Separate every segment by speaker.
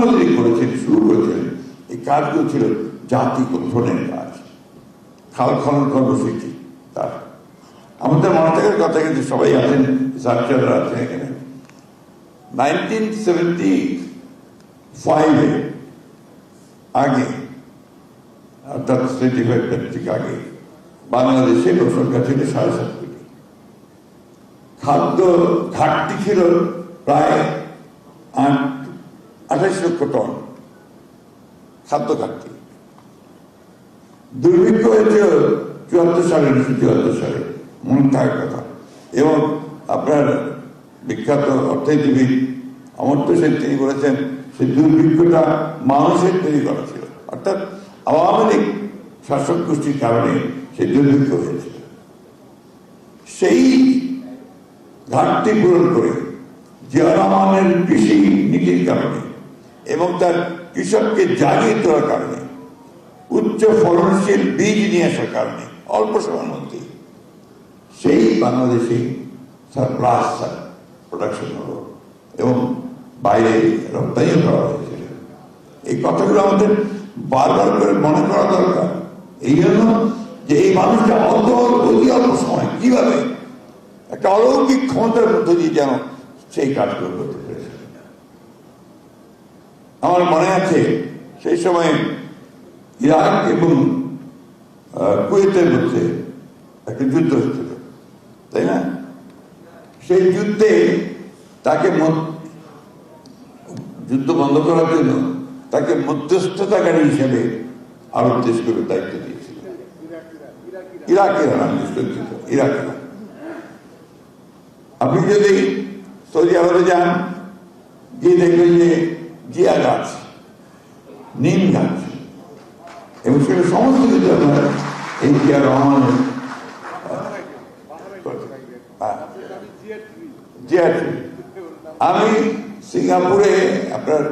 Speaker 1: কাজগুলো করেছেন, শুরু করেছেন, এই কাজগুলো ছিল জাতি গঠনের কাজ। খাল খনন কর্মসূচি, তার। আমাদের মনে কথা কিন্তু সবাই আছেন সার্চাররা আছেন এখানে। নাইনটিন সেভেন্টি ফাইভে, আগে, অর্থাৎ সেভেন্টি ফাইভ থেকে আগে, বাংলাদেশে লোকসংখ্যা ছিল সাড়ে সাত কোটি। খাদ্য ঘাটতি ছিল প্রায় আঠাশ লক্ষ টন খাদ্য ঘাটতি দুর্ভিক্ষ হয়েছিল চুয়াত্তর সালে, উনিশশো চুয়াত্তর সালে, মনে থাকার কথা। এবং আপনার বিখ্যাত অর্থনীতিবিদ অমর্ত্য সেন, তিনি বলেছেন, সেই দুর্ভিক্ষটা মানুষের তৈরি করা ছিল। অর্থাৎ আওয়ামী লীগ শাসক গোষ্ঠীর কারণে সেই দুর্ভিক্ষ হয়েছিল। সেই ঘাটতি পূরণ করে জিয়া রহমানের কৃষি নীতির কারণে এবং তার কৃষককে জাগিয়ে তোলার কারণে, উচ্চ ফলনশীল বীজ নিয়ে আসার কারণে, অল্প সময়ের মধ্যে সেই বাংলাদেশে সারপ্লাস সার প্রোডাকশন হলো এবং বাইরে রপ্তানিও করা হয়েছিল এই কথাগুলো আমাদের বারবার করে মনে করা দরকার। এই জন্য যে এই মানুষটা অত অতি অল্প সময় কীভাবে একটা অলৌকিক ক্ষমতার মধ্য দিয়ে যেন সেই কাজগুলো করতে আমার মনে আছে, সেই সময় ইরাক এবং কুয়েতের মধ্যে একটা যুদ্ধ হচ্ছিল, তাই না? সেই যুদ্ধে তাকে যুদ্ধ বন্ধ করার জন্য তাকে মধ্যস্থতাকারী হিসেবে আরব দেশগুলো দায়িত্ব দিয়েছিল। ইরাকের নাম দুষ্কৃত ইরাকের আপনি যদি সৌদি আরবে যান, গিয়ে দেখবেন যে জিয়া গাছ নিম গাছ এবং সেটা সমস্ত কিছু আপনার এই জিয়া জিয়া আমি সিঙ্গাপুরে আপনার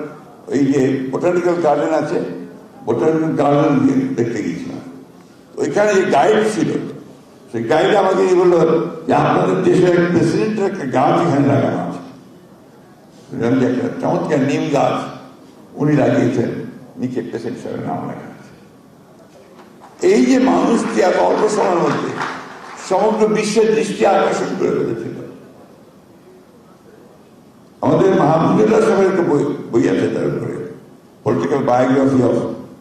Speaker 1: ওই যে বোটানিক্যাল গার্ডেন আছে বোটানিক্যাল গার্ডেন দেখতে গিয়েছিলাম। ওইখানে যে গাইড ছিল, সেই গাইড আমাকে বলল যে আপনাদের দেশের প্রেসিডেন্টের একটা গাছ এখানে লাগানো আছে। চমৎকার নিম গাছ উনি লাগিয়েছেন নিচে প্রেসিডেন্ট সাহেবের নাম লেখা এই যে মানুষটি এত অল্প সময়ের মধ্যে সমগ্র বিশ্বের দৃষ্টি আকর্ষণ করে ফেলেছিল আমাদের মাহমুদুল্লাহ সাহেবের একটা বই বই আছে তার উপরে political biography of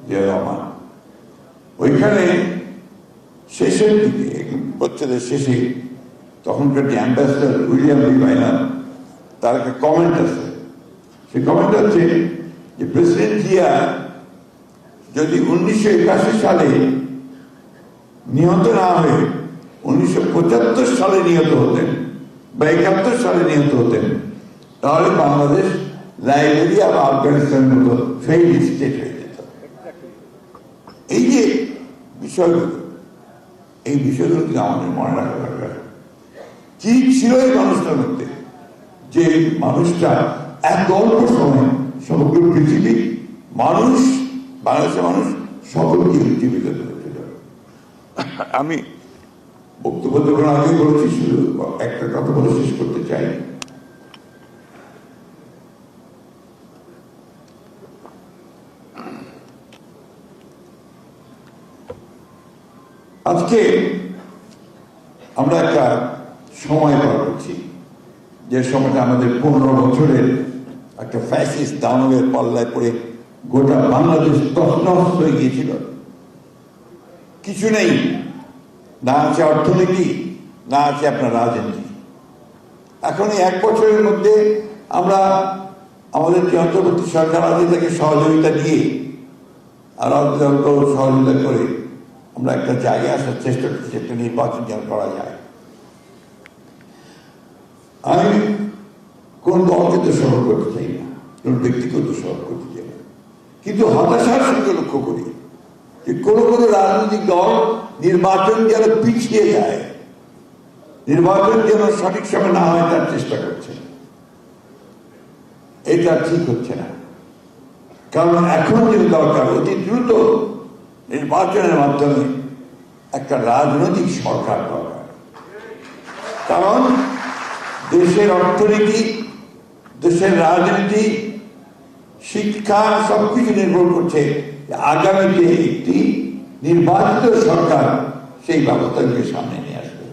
Speaker 1: Zia Rahman ওইখানে শেষের দিকে প্রচ্ছদের শেষে তখনকার যে অ্যাম্বাসেডার উইলিয়াম রিমাইনার তার একটা কমেন্ট আছে। সেই কমেন্ট হচ্ছে যে প্রেসিডেন্ট জিয়া যদি উনিশশো একাশি সালে নিহত না হয়ে উনিশশো পঁচাত্তর সালে নিহত হতেন বা একাত্তর সালে নিহত হতেন, তাহলে বাংলাদেশ, লাইবেরিয়া বা আফগানিস্তানের মতো ফেইল স্টেট হয়ে যেত। এই যে বিষয়গুলো, এই বিষয়গুলো কিন্তু আমাদের মনে রাখা দরকার। কি ছিল এই মানুষটার মধ্যে? যে মানুষটা এত অল্প সময় সমগ্র পৃথিবী মানুষ, বাংলাদেশের মানুষ সকলকে জীবিত করেছিল আমি বক্তব্য দেবার আগে বলেছি, শুধু একটা কথা বলে শেষ করতে চাই। আজকে আমরা একটা সময় পার করছি। যে সময়টা আমাদের পনেরো বছরের একটা ফ্যাসিস দানবের পাল্লায় পড়ে গোটা বাংলাদেশ তছনছ হয়ে গিয়েছিল। কিছু নেই। না আছে অর্থনীতি, না আছে আপনার রাজনীতি। এখন এই এক বছরের মধ্যে আমরা আমাদের যে সরকার আছে তাকে সহযোগিতা দিয়ে আর সহযোগিতা করে আমরা একটা জায়গায় আসার চেষ্টা করছি, একটা নির্বাচন যেন করা যায়। আমি কোন দলকে সফল করতে চাই না, কোন ব্যক্তিকে সফল করতে চাই না। কিন্তু হতাশার সঙ্গে লক্ষ্য করি যে কোনো কোনো রাজনৈতিক দল নির্বাচন যেন পিছিয়ে যায়, নির্বাচন যেন সঠিক সময় না হয় তার চেষ্টা করছে। এটা ঠিক হচ্ছে না। কারণ এখন যে দরকার, অতি দ্রুত নির্বাচনের মাধ্যমে একটা রাজনৈতিক সরকার দরকার। কারণ দেশের অর্থনীতি, দেশের রাজনীতি, শিক্ষা, সবকিছু নির্ভর করছে যে আগামীতে একটি নির্বাচিত সরকার সেই ব্যবস্থাগুলি সামনে নিয়ে আসবে।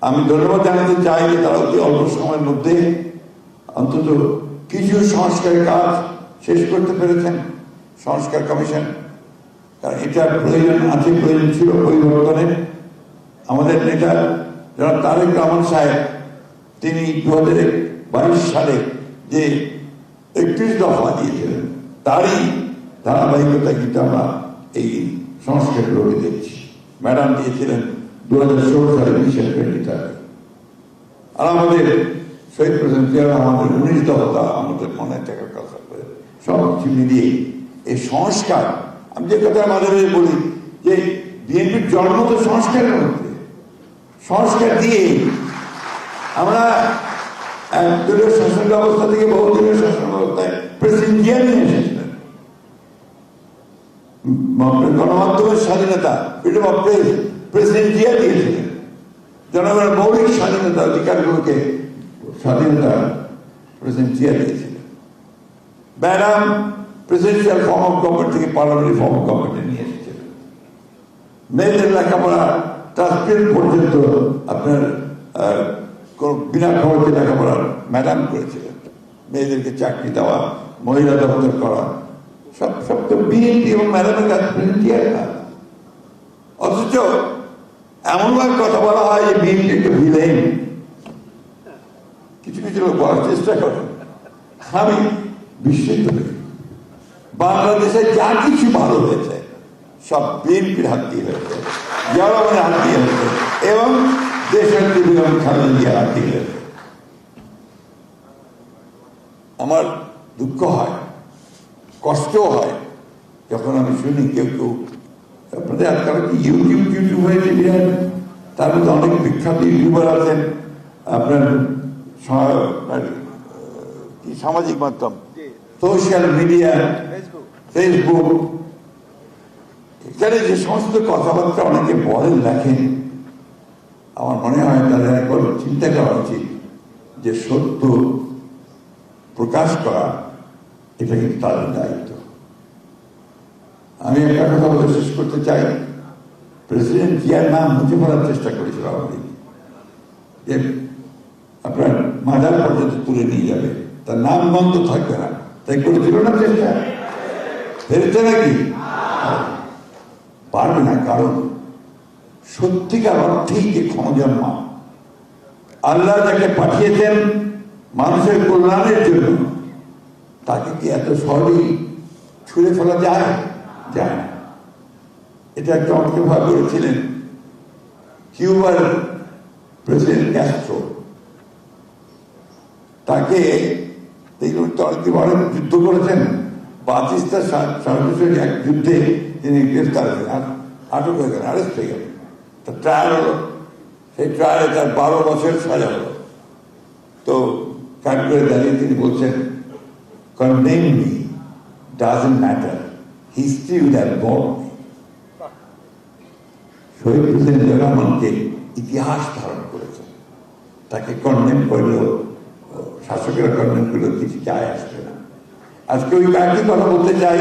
Speaker 1: আমি ধন্যবাদ জানাতে চাই যে তারা অতি অল্প সময়ের মধ্যে অন্তত কিছু সংস্কারের কাজ শেষ করতে পেরেছেন, সংস্কার কমিশন। কারণ এটার প্রয়োজন আছে, প্রয়োজন ছিল পরিবর্তনের। আমাদের নেতা যারা তারেক রহমান সাহেব তিনি দু হাজার বাইশ সালে যে একত্রিশ দফা দিয়েছিলেন, তারই ধারাবাহিকতা কিন্তু আমরা এই সংস্কারগুলোকে দেখছি। ম্যাডাম দিয়েছিলেন দু হাজার ষোলো সালে বিশেষ টোয়েন্টি আর আমাদের শহীদ প্রেসিডেন্ট আমাদের উনিশ দফা আমাদের মনে থাকার কথা সব কিছু মিলিয়ে এই সংস্কার, আমি যে কথা আমাদের বলি যে বিএনপির জন্ম তো সংস্কারের মধ্যে। সংস্কার দিয়ে আমরা একদলীয় শাসন ব্যবস্থা থেকে বহুদলীয় শাসন ব্যবস্থায় প্রেসিডেন্ট নিয়ে এসেছিলেন। গণমাধ্যমের স্বাধীনতা freedom of press president Zia দিয়েছিলেন জনগণের মৌলিক স্বাধীনতা, অধিকারগুলোকে স্বাধীনতা প্রেসিডেন্ট জিয়া দিয়েছিলেন madam presidential form of government থেকে পার্লামেন্টারি ফর্ম অফ গভর্নমেন্টে নিয়ে এসেছিলেন। মেয়েদের লেখাপড়া ট্রান্সপের পর্যন্ত আপনার কোন বিনা খবরকে লেখাপড়া ম্যাডাম করেছিলেন মেয়েদেরকে চাকরি দেওয়া, মহিলা দপ্তর করা, সব সব তো বিএনপি এবং ম্যাডামের কাছে কাজ। অথচ এমনভাবে কথা বলা হয় যে বিএনপি একটা ভিলেন কিছু কিছু লোক বলার চেষ্টা করে। আমি বিস্মিত বাংলাদেশে যা কিছু ভালো হয়েছে, সব বিএনপির হাত দিয়ে হয়েছে, জনগণের হাত দিয়ে হয়েছে। এবং দেশের বেগম খালেদা হয়েছে আমার দুঃখ হয় কষ্টও হয়। যখন আমি শুনি কেউ কেউ আপনাদের আজকাল কি ইউটিউব ইউটিউব হয়েছে বিরাট তার মধ্যে অনেক বিখ্যাত ইউটিউবার আছেন। আপনার কি সামাজিক মাধ্যম? সোশ্যাল মিডিয়া ফেসবুক এখানে যে সমস্ত কথাবার্তা অনেকে বলেন লেখেন। আমার মনে হয় তাদের একবার চিন্তা করা উচিত যে সত্য প্রকাশ করা, এটা কিন্তু তাদের দায়িত্ব। আমি একটা কথা বলে শেষ করতে চাই। প্রেসিডেন্ট জিয়ার নাম মুছে ফেলার চেষ্টা করেছিল লীগ। যে আপনার মাজার পর্যন্ত তুলে নিয়ে যাবে। তার নাম বন্ধ থাকবে না। তাই করেছিল না চেষ্টা? পেরেছে নাকি পারবে না, কারণ সত্যিকার অর্থেই যে ক্ষমতার মা। আল্লাহ যাকে পাঠিয়েছেন মানুষের কল্যাণের জন্য। তাকে কি এত সহজেই ছুঁড়ে ফেলা যায়? যায় এটা একটা অনেকভাবে করেছিলেন কিউবার প্রেসিডেন্ট ক্যাস্ট্রো। তাকে দেখুন তো অনেক বড় যুদ্ধ করেছেন। পাকিস্তান সর্বশেষ এক যুদ্ধে তিনি গ্রেফতার আর আটক হয়ে গেলেন আরেস্ট হয়ে গেলেন। তো ট্রায়াল হলো সেই ট্রায়ালে তার বারো বছর সাজা হলো। তো কাট দাঁড়িয়ে তিনি বলছেন condemn me doesn't matter history with have born Shahid president রহমানকে ইতিহাস ধারণ করেছে তাকে কন্ডেম করলেও, শাসকেরা কন্ডেম করলেও কিছু যায় আসবে না। আজকে ওই কয়েকটি কথা বলতে চাই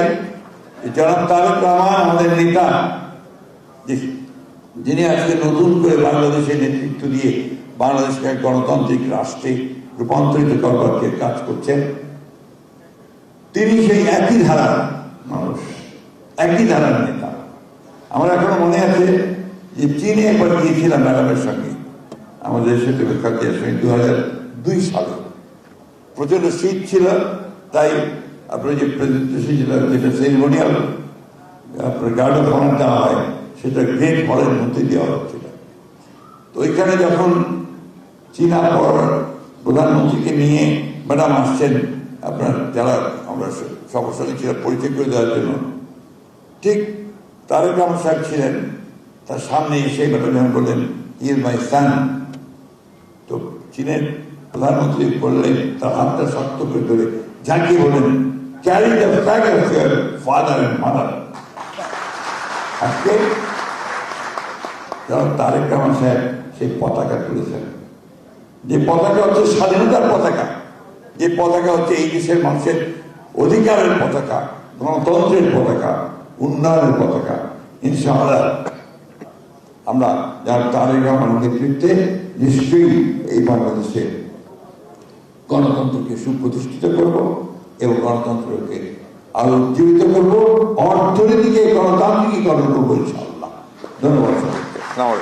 Speaker 1: জনাব তারেক রহমান, আমাদের নেতা, যে- যিনি আজকে নতুন করে বাংলাদেশের নেতৃত্ব দিয়ে বাংলাদেশকে এক গণতান্ত্রিক রাষ্ট্রে রূপান্তরিত করবার কাজ করছেন, তিনি সেই একই ধারার মানুষ, একই ধারার নেতা। আমার এখনও মনে আছে যে চীনে একবার গিয়েছিলাম ম্যাডামের সঙ্গে, আমাদের খাদ্যের সঙ্গে দু হাজার দুই সালে। প্রচণ্ড শীত ছিল, তাই আপনার যে প্রেজেন্টেশন ছিল যেটা সেরিমোনিয়াল আপনার গার্ড অফ অনার দেওয়া হয় সেটা গ্রেট হলের মধ্যে দেওয়া হচ্ছিল। তো ওইখানে যখন চীনা পর প্রধানমন্ত্রীকে নিয়ে ম্যাডাম আসছেন, আপনার যারা আমরা সবার সঙ্গে ছিল পরিচয় করে দেওয়ার জন্য, ঠিক তারেক রহমান সাহেব ছিলেন, তার সামনে এসে ম্যাডাম যখন বললেন ইজ মাই সান তো চীনের প্রধানমন্ত্রী বললেন, তার হাতটা শক্ত করে ধরে ঝাঁকিয়ে বললেন carry the flag of your father and mother আজকে যেমন তারেক রহমান সাহেব সেই পতাকা তুলেছেন। যে পতাকা হচ্ছে স্বাধীনতার পতাকা। যে পতাকা হচ্ছে এই দেশের মানুষের অধিকারের পতাকা, গণতন্ত্রের পতাকা, উন্নয়নের পতাকা। ইনশাআল্লাহ আমরা যার তারেক রহমানের নেতৃত্বে নিশ্চয়ই এই বাংলাদেশে গণতন্ত্রকে সুপ্রতিষ্ঠিত করব এবং গণতন্ত্রকে আরও উজ্জীবিত করব, অর্থনীতিকে গণতান্ত্রিকীকরণ করব ইনশাআল্লাহ। ধন্যবাদ
Speaker 2: No,